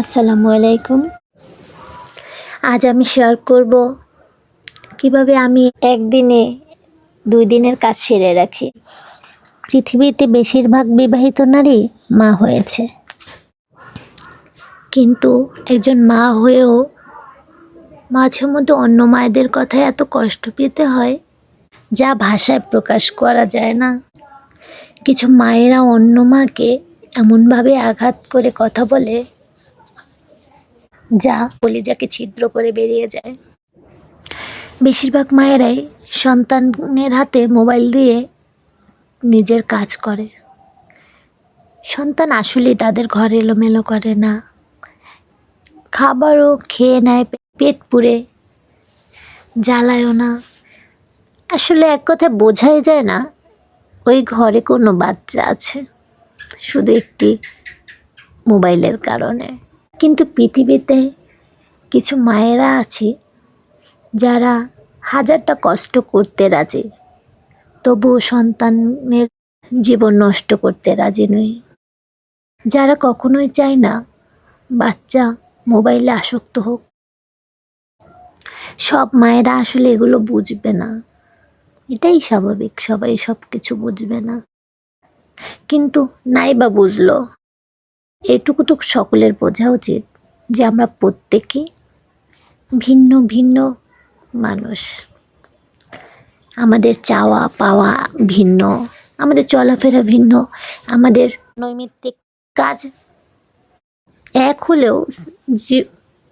আসসালামু আলাইকুম। আজ আমি শেয়ার করব কীভাবে আমি একদিনে দুই দিনের কাজ সেরে রাখি। পৃথিবীতে বেশিরভাগ বিবাহিত নারী মা হয়েছে। কিন্তু একজন মা হয়েও মাঝে মধ্যে অন্য মায়েদের কথায় এত কষ্ট পেতে হয় যা ভাষায় প্রকাশ করা যায় না। কিছু মায়েরা অন্য মাকে এমনভাবে আঘাত করে কথা বলে যা কলিজাকে ছিদ্র করে বেরিয়ে যায়। বেশিরভাগ মায়েরাই সন্তানের হাতে মোবাইল দিয়ে নিজের কাজ করে। সন্তান আসলেই তাদের ঘর এলোমেলো করে না। খাবারও খেয়ে নেয়, পেট পুড়ে, জ্বালায়ও না। আসলে এক কথা বোঝাই যায় না, ওই ঘরে কোনো বাচ্চা আছে, শুধু একটি মোবাইলের কারণে। কিন্তু পৃথিবীতে কিছু মায়েরা আছে যারা হাজারটা কষ্ট করতে রাজি, তবুও সন্তানের জীবন নষ্ট করতে রাজি নয়। যারা কখনোই চায় না বাচ্চা মোবাইলে আসক্ত হোক। সব মায়েরা আসলে এগুলো বুঝবে না। এটাই স্বাভাবিক, সবাই সব কিছু বুঝবে না। কিন্তু নাই বা বুঝলো। এটুকু তো সকলের বোঝা উচিত যে আমরা প্রত্যেকে ভিন্ন ভিন্ন মানুষ। আমাদের চাওয়া পাওয়া ভিন্ন, আমাদের চলাফেরা ভিন্ন, আমাদের নৈমিত্তিক কাজ এক হলেও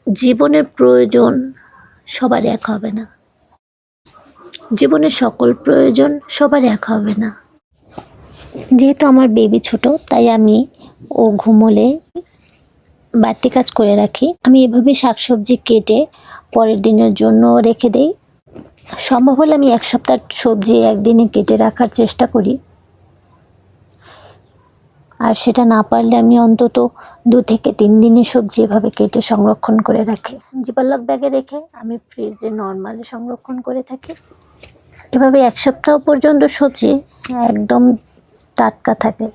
জীবনের প্রয়োজন সবার এক হবে না। জীবনের সকল প্রয়োজন সবার এক হবে না। যেহেতু আমার বেবি ছোট, তাই আমি ও ঘুমোলে বাড়তি কাজ করে রাখি। আমি এভাবে শাকসবজি কেটে পরের দিনের জন্য রেখে দেই। সম্ভব হলে আমি এক সপ্তাহ সবজি একদিনে কেটে রাখার চেষ্টা করি। আর সেটা না পারলে আমি অন্তত দু থেকে তিন দিনে সবজি এভাবে কেটে সংরক্ষণ করে রাখি। জিপালক ব্যাগে রেখে আমি ফ্রিজে নর্মালি সংরক্ষণ করে থাকি। এভাবে এক সপ্তাহ পর্যন্ত সবজি একদম টাটকা থাকে।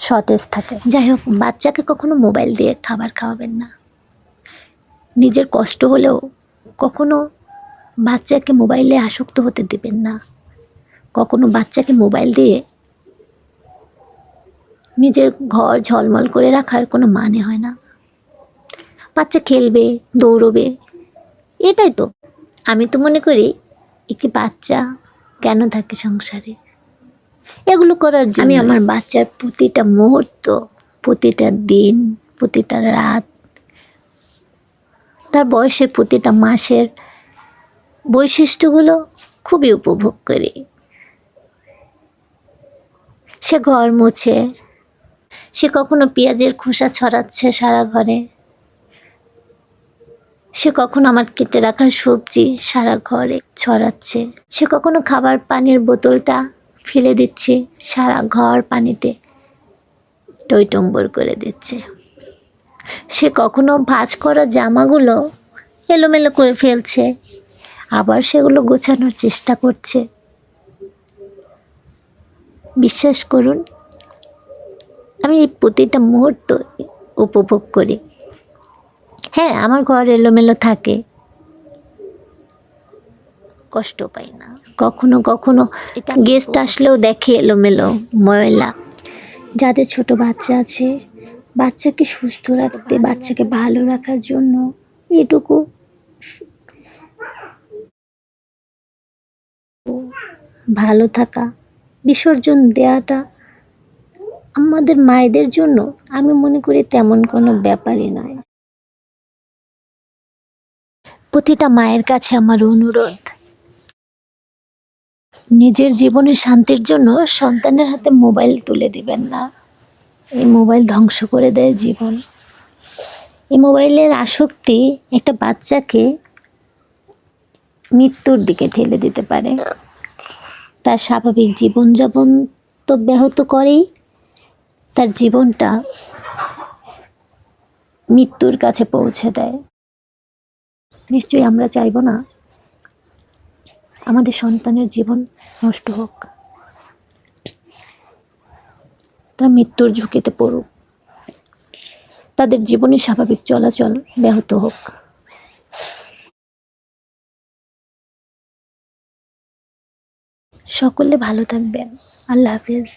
সতেজ থাকে। যাই হোক বাচ্চাকে কখনো মোবাইল দিয়ে খাবার খাওয়াবেন না। নিজের কষ্ট হলেও কখনো বাচ্চাকে মোবাইলে আসক্ত হতে দেবেন না। কখনো বাচ্চাকে মোবাইল দিয়ে নিজের ঘর ঝলমল করে রাখার কোনো মানে হয় না। বাচ্চা খেলবে, দৌড়বে, এটাই তো। আমি তো মনে করি, একটি বাচ্চা কেন থাকে সংসারে? এগুলো করার জন্য। আমি আমার বাচ্চার প্রতিটা মুহূর্ত প্রতিটা দিন প্রতিটা রাত তার বয়সের প্রতিটা মাসের বৈশিষ্ট্যগুলো খুবই উপভোগ করি। সে ঘর মুছে সে কখনো পেঁয়াজের খোসা ছড়াচ্ছে সারা ঘরে সে কখনো আমার কেটে রাখা সবজি সারা ঘরে ছড়াচ্ছে সে কখনো খাবার পানির বোতলটা ফেলে দিচ্ছে সারা ঘর পানিতে। টইটম্বর করে দিচ্ছে। সে কখনো ভাঁজ করা জামাগুলো এলোমেলো করে ফেলছে। আবার সেগুলো গোছানোর চেষ্টা করছে। বিশ্বাস করুন, আমি এই প্রতিটা মুহূর্ত উপভোগ করি। হ্যাঁ আমার ঘর এলোমেলো থাকে। কষ্ট পাই না। কখনো কখনো গেস্ট আসলেও দেখে এলোমেলো ময়লা। যাদের ছোট বাচ্চা আছে বাচ্চাকে সুস্থ রাখতে বাচ্চাকে ভালো রাখার জন্য এটুকু ভালো থাকা বিসর্জন দেয়াটা আমাদের মায়েদের জন্য আমি মনে করি তেমন কোনো ব্যাপারই নয়। প্রতিটা মায়ের কাছে আমার অনুরোধ নিজের জীবনে শান্তির জন্য সন্তানের হাতে মোবাইল তুলে দিবেন না। এই মোবাইল ধ্বংস করে দেয় জীবন। এই মোবাইলের আসক্তি একটা বাচ্চাকে মৃত্যুর দিকে ঠেলে দিতে পারে। তার স্বাভাবিক জীবনযাপন তো ব্যাহত করেই। তার জীবনটা মৃত্যুর কাছে পৌঁছে দেয়। নিশ্চয়ই আমরা চাইব না আমাদের সন্তানের জীবন নষ্ট হোক। তারা মৃত্যুর ঝুঁকিতে পড়ুক। তাদের জীবনের স্বাভাবিক চলাচল ব্যাহত হোক। সকলে ভালো থাকবেন। আল্লাহ হাফিজ।